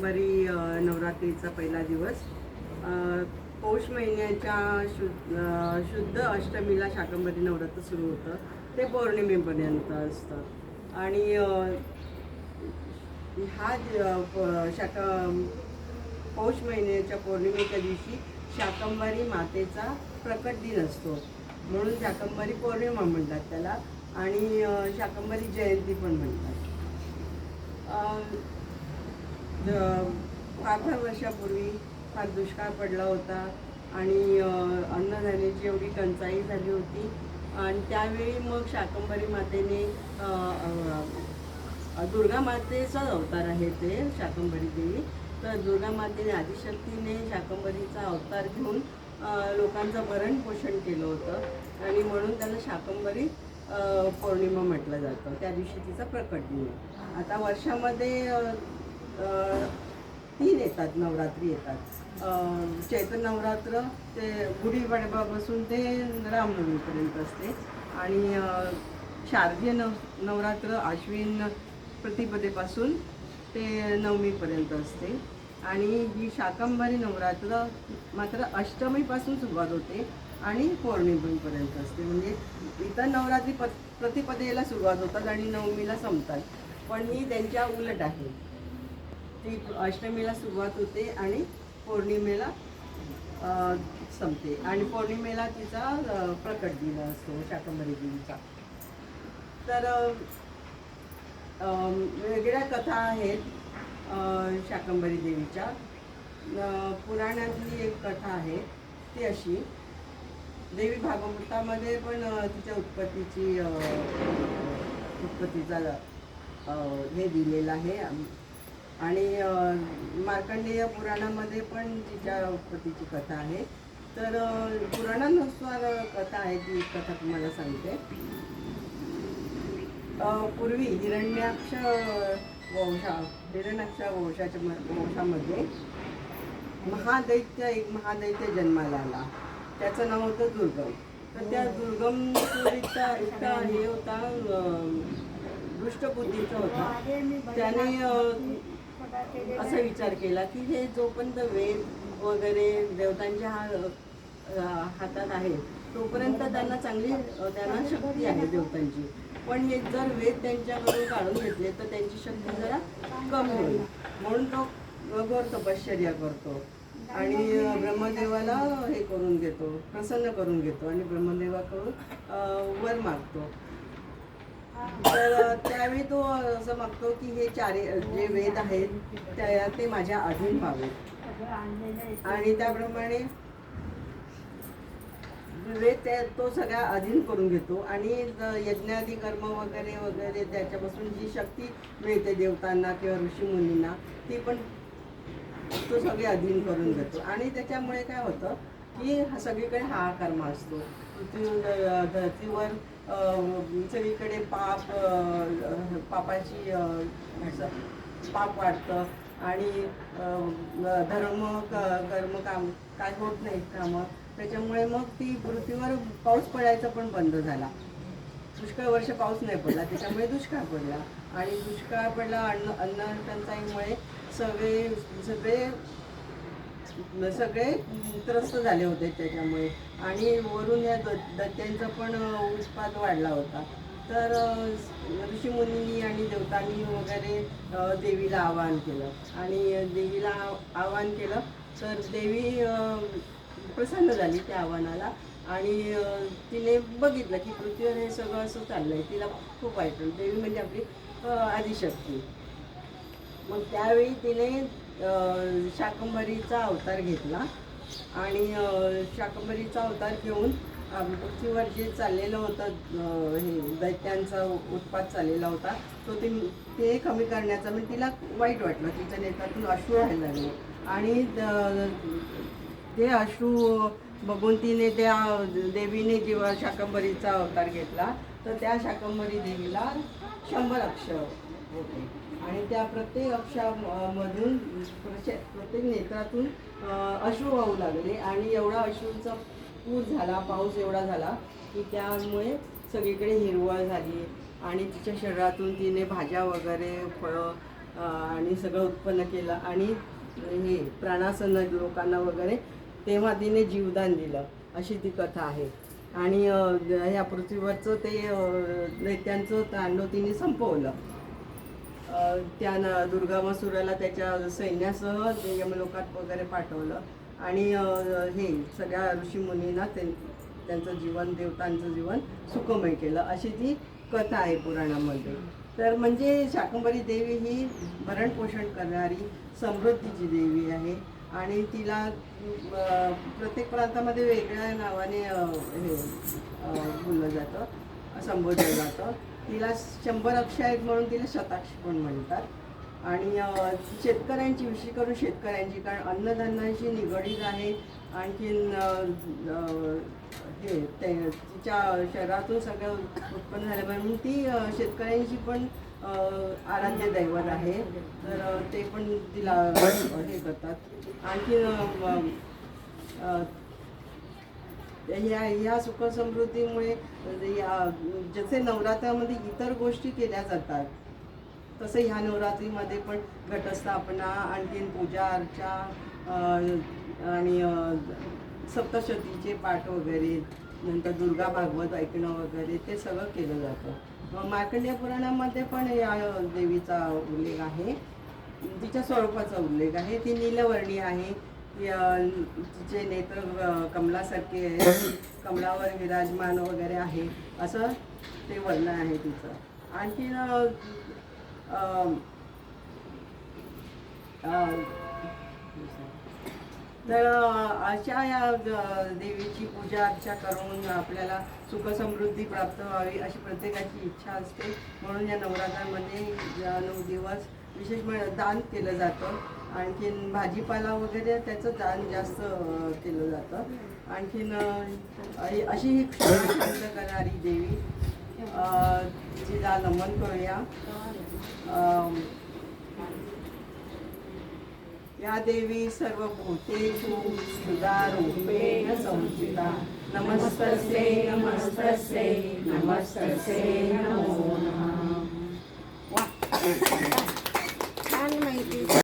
शाकंभरी नवरात्रीचा पहिला दिवस. पौष महिन्याच्या शुद्ध शुद्ध अष्टमीला शाकंभरी नवरात्र सुरू होतं. ते पौर्णिमेपर्यंत असतं. आणि हा शाका पौष महिन्याच्या पौर्णिमेच्या दिवशी शाकंभरी मातेचा प्रकट दिन असतो. म्हणून शाकंभरी पौर्णिमा म्हणतात त्याला. आणि शाकंबरी शाकंभरी जयंती पण म्हणतात. फार फार वर्षापूर्वी फार दुष्काळ पडला होता आणि अन्नधान्याची एवढी टंचाई झाली होती. आणि त्यावेळी मग शाकंभरी मातेने दुर्गा मातेचाच अवतार आहे ते शाकंभरी देवी. तर दुर्गा मातेने आदिशक्तीने शाकंभरीचा अवतार घेऊन लोकांचं भरण पोषण केलं होतं. आणि म्हणून त्याला शाकंभरी पौर्णिमा म्हटलं जातं. त्या दिवशी तिचा प्रकट दिन. आता वर्षामध्ये तीन येतात नवरात्री येतात. अ, चैत्र नवरात्र ते गुढीपाडव्यापासून ते रामनवमीपर्यंत असते. आणि शारदीय नव नवरात्र आश्विन प्रतिपदेपासून ते नवमीपर्यंत असते. आणि ही शाकंभरी नवरात्र मात्र अष्टमीपासून सुरुवात होते आणि पौर्णिमेपर्यंत असते. म्हणजे इतर नवरात्री प प्रतिपदेला सुरुवात होतात आणि नवमीला संपतात. पण ही त्यांच्या उलट आहे. ती अष्टमीला सुरुवात होते आणि पौर्णिमेला संपते. आणि पौर्णिमेला तिचा प्रकट दिन असतो शाकंभरी देवीचा तर वेगळ्या कथा आहेत शाकंभरी देवीच्या. पुराणातली एक कथा आहे ती अशी. देवी भागवतामध्ये पण तिच्या उत्पत्तीची उत्पत्तीचा हे दिलेलं आहे. आणि मार्कंडेय पुराणामध्ये पण तिच्या पतीची कथा आहे. तर पुराणानुसार कथा आहे ती एक कथा तुम्हाला सांगते. पूर्वी हिरण्याक्ष वंशा हिरण्याक्ष वंशाच्या वंशामध्ये महादैत्य एक महादैत्य जन्माला आला. त्याचं नाव होतं दुर्गम. तर त्या दुर्गम इतका इतका हे होता दुष्टबुद्धीचा होता. त्याने असा विचार केला की हे जोपर्यंत वेद वगैरे देवतांच्या हा हातात आहे तोपर्यंत त्यांना चांगली त्यांना शक्ती आहे देवतांची. पण हे जर वेद त्यांच्याकडून काढून घेतले तर त्यांची शक्ती जरा कमी होईल. म्हणून तो घोर तपश्चर्या करतो. आणि ब्रह्मदेवाला हे करून घेतो प्रसन्न करून घेतो आणि ब्रह्मदेवाकडून वर मागतो. तर त्यावेळी तो असं मागतो की हे चार जे वेद आहेत त्या ते माझ्या अधीन व्हावेत. आणि त्याप्रमाणे वेद त्या तो सगळ्या अधीन करून घेतो. आणि यज्ञादी कर्म वगैरे वगैरे त्याच्यापासून जी शक्ती मिळते देवतांना किंवा ऋषी मुनींना ती पण तो सगळे अधीन करून घेतो. आणि त्याच्यामुळे काय होतं की हा सगळीकडे हाहाकार पृथ्वी धरतीवर सगळीकडे पाप पापाची पाप वाढतं आणि धर्म कर्म काम काय होत नाही कामं. त्याच्यामुळे मग ती पृथ्वीवर पाऊस पडायचा पण बंद झाला. पुष्कळ वर्ष पाऊस नाही पडला त्याच्यामुळे दुष्काळ पडला. आणि दुष्काळ पडला अन्न अन्न टंचाईमुळे सगळे सगळे सगळे त्रस्त झाले होते त्याच्यामुळे. आणि वरून या दत्त्यांचा पण उत्पाद वाढला होता. तर ऋषीमुनी आणि देवतांनी वगैरे देवीला आवाहन केलं. आणि देवीला आवाहन केलं तर देवी प्रसन्न झाली त्या आव्हानाला. आणि तिने बघितलं की पृथ्वीवर हे सगळं असं चाललंय. तिला खूप वाईट देवी म्हणजे आपली आदिशक्ती. मग त्यावेळी तिने शाकंभरीचा अवतार घेतला. आणि शाकंभरीचा अवतार घेऊन पृथ्वीवर जे चाललेलं होतं. हे दैत्यांचा उत्पात चाललेला होता. तो ते ते कमी करण्याचा म्हणजे तिला वाईट वाटलं. तिच्या नेतातून अश्रू व्हायला लागले. आणि ते अश्रू बघून तिने त्या देवीने जेव्हा शाकंभरीचा अवतार घेतला तर त्या शाकंभरी देवीला शंभर अक्षर. होते. आणि त्या प्रत्येक अक्षामधून प्रत्येक नेत्रातून अश्रू वाहू लागले. आणि एवढा अश्रूचा पूर झाला पाऊस एवढा झाला की त्यामुळे सगळीकडे हिरवळ झाली. आणि तिच्या शरीरातून तिने भाज्या वगैरे फळं आणि सगळं उत्पन्न केलं. आणि हे प्राणासन लोकांना वगैरे तेव्हा तिने जीवदान दिलं. अशी ती कथा आहे. आणि ह्या पृथ्वीवरचं ते नेत्यांचं तांडव तिने संपवलं. त्या दुर्गा दुर्गामासुराला त्याच्या सैन्यासह यमलोकात वगैरे पाठवलं. आणि हे सगळ्या ऋषीमुनींना ते त्यांचं जीवन देवतांचं जीवन सुखमय केलं. अशी ती कथा आहे पुराणामध्ये. तर म्हणजे शाकंभरी देवी ही भरणपोषण करणारी समृद्धीची देवी आहे. आणि तिला प्रत्येक प्रांतामध्ये वेगळ्या नावाने हे बोललं जातं. संबोधलं जातं तिला शंभर अक्षय आहेत म्हणून तिला शताक्ष पण म्हणतात. आणि शेतकऱ्यांची विशेष करून शेतकऱ्यांची कारण अन्नधान्यांशी निगडीत आहे. आणखीन हे ते तिच्या शहरातून सगळं उत्पन्न झालं म्हणून ती शेतकऱ्यांची पण आराध्य दैवत आहे. तर ते पण तिला हे करतात. आणखीन या या ह्या सुखसमृद्धीमुळे म्हणजे या जसे नवरात्रामध्ये इतर गोष्टी केल्या जातात तसं ह्या नवरात्रीमध्ये पण घटस्थापना आणखीन पूजा अर्चा आणि सप्तशतीचे पाठ वगैरे नंतर दुर्गा भागवत ऐकणं वगैरे ते सगळं केलं जातं. मग मार्कंडेय पुराणामध्ये पण या देवीचा उल्लेख आहे. तिच्या स्वरूपाचा उल्लेख आहे. ती नीलवर्णी आहे. तिचे नेत्र कमलासारखे आहे कमलावर विराजमान वगैरे आहे. असं ते वर्णन आहे तिचं. आणखीन तर अशा या देवीची पूजा अर्चा करून आपल्याला सुखसमृद्धी प्राप्त व्हावी अशी प्रत्येकाची इच्छा असते. म्हणून या नवरात्रामध्ये नऊ दिवस विशेष म्हणजे दान केलं जातं. आणखीन भाजीपाला वगैरे त्याचं दान जास्त केलं जातं. आणखीन अशी ही शांत करणारी देवी. तिला नमन करूया. या देवी सर्व सर्वभूतेषु सुदारूपेण संस्थिता. नमस्तस्यै नमस्तस्यै नमस्तस्यै नमो नमः.